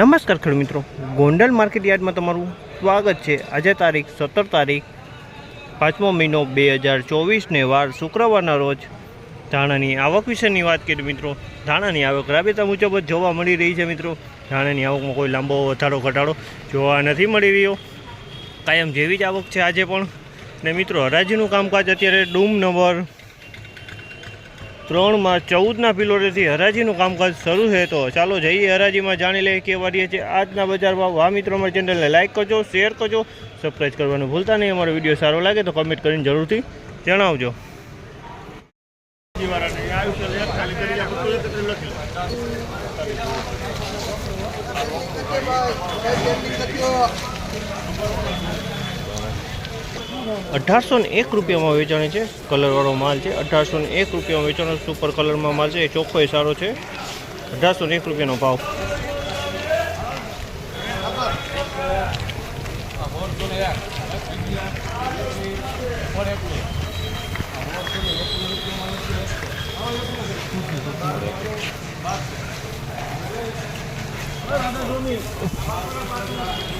નમસ્કાર ખેડૂત મિત્રો. ગોંડલ માર્કેટ યાર્ડમાં તમારું સ્વાગત છે. આજે તારીખ સત્તર તારીખ, પાંચમો મહિનો બે હજાર ચોવીસને વાર શુક્રવારના રોજ ધાણાની આવક વિશેની વાત કરીએ મિત્રો. ધાણાની આવક રાબેતા મુજબ જ જોવા મળી રહી છે મિત્રો. ધાણાની આવકમાં કોઈ લાંબો વધારો ઘટાડો જોવા નથી મળી રહ્યો. કાયમ જેવી જ આવક છે આજે પણ. ને મિત્રો, હરાજીનું કામકાજ અત્યારે ડૂમ નંબર ત્રણમાં ચૌદના પિલોરેથી હરાજીનું કામકાજ શરૂ છે તો ચાલો જઈએ હરાજીમાં, જાણી લઈએ કે વારીએ છે આજના બજારમાં વા મિત્રો અમારી ચેનલને લાઇક કરજો શેર કરજો સબસ્ક્રાઈબ કરવાનું ભૂલતા નહીં. અમારો વીડિયો સારો લાગે તો કમેન્ટ કરીને જરૂરથી જણાવજો. અઢારસો ને એક રૂપિયામાં વેચાણ છે. કલરવાળો માલ છે. અઢારસો ને એક રૂપિયામાં વેચાણ. સુપર કલરમાં માલ છે. એ ચોખ્ખો સારો છે. અઢારસો ને એક રૂપિયાનો ભાવ.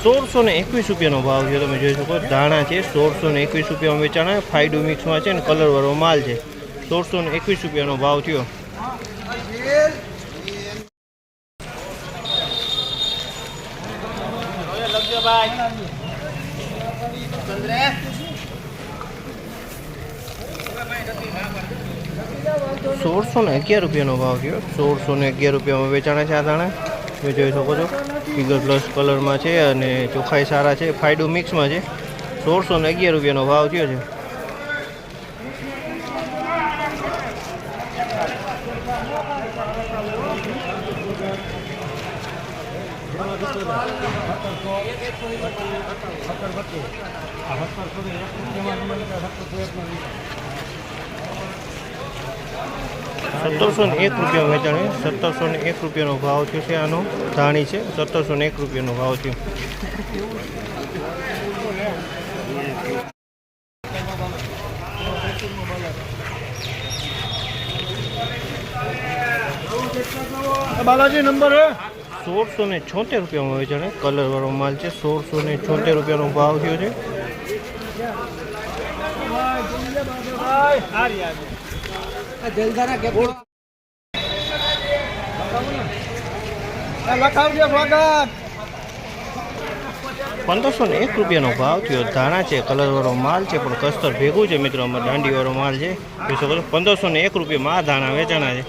સોળસો ને એકવીસ રૂપિયાનો ભાવ છે, તમે જોઈ શકો ધાણા છે, સોળસો ને એકવીસ રૂપિયામાં વેચાણા ફાઈડુ મિક્સમાં છે ને કલરવાળો માલ છે. સોળસો ને એકવીસ રૂપિયાનો ભાવ થયો. સોળસો ને અગિયાર રૂપિયાનો ભાવ થયો. સોળસો ને અગિયાર રૂપિયામાં વેચાણા છે આ દાણા તમે જોઈ શકો છો. ફિગર પ્લસ કલરમાં છે અને ચોખાઈ સારા છે. ફાયડો મિક્સમાં છે. સોળસો ને અગિયાર રૂપિયાનો ભાવ થયો છે. સત્તરસો ને એક રૂપિયા વેચાણી સત્તરસો ને એક રૂપિયાનો ભાવ થયો છે આનો ધાણી છે સત્તરસો ને એક રૂપિયાનો ભાવ થયો બાલાજી નંબર સોળસો ને છોતેર રૂપિયામાં વેચાણે કલરવાળો માલ છે સોળસો ને છોતેર રૂપિયાનો ભાવ થયો છે લખાવજો સ્વાગત. પંદરસો ને એક રૂપિયાનો ભાવ થયો. ધાણા છે કલરવાળો માલ છે પણ કસ્તર ભેગું છે મિત્રો. આમાં દાંડીવાળો માલ છે. જોઈ શકો છો પંદરસો ને એક રૂપિયામાં આ ધાણા વેચાણા છે.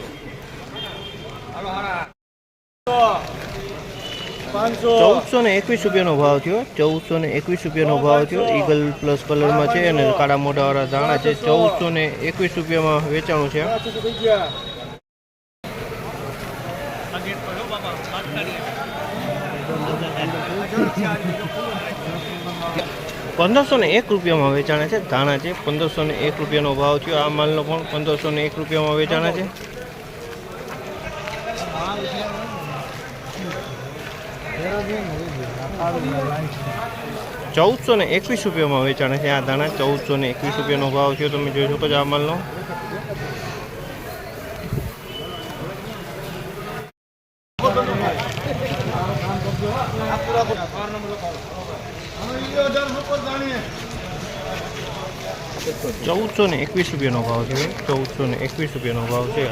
ચૌદસો ને એકવીસ રૂપિયાનો ભાવ થયો. ચૌદસો ને એકવીસ રૂપિયાનો ભાવ થયો. ઈગલ પ્લસ કલરમાં છે અને કાળા મોઢાવાળા ધાણા છે. ચૌદસો ને એકવીસ રૂપિયામાં વેચાણું છે. પંદરસો ને એક રૂપિયામાં વેચાણે છે. ધાણા છે. પંદરસો ને એક રૂપિયાનો ભાવ થયો. આ માલનો પણ પંદરસો ને એક રૂપિયામાં વેચાણે છે. ચૌદસો ને એકવીસ રૂપિયામાં વેચાણ છે આ ધાણા. ચૌદસો ને એકવીસ રૂપિયાનો ભાવ છે તમે જોઈ શકો આ માલનો. ચૌદસો ને એકવીસ રૂપિયાનો ભાવ છે. ચૌદસો ને એકવીસ રૂપિયાનો ભાવ છે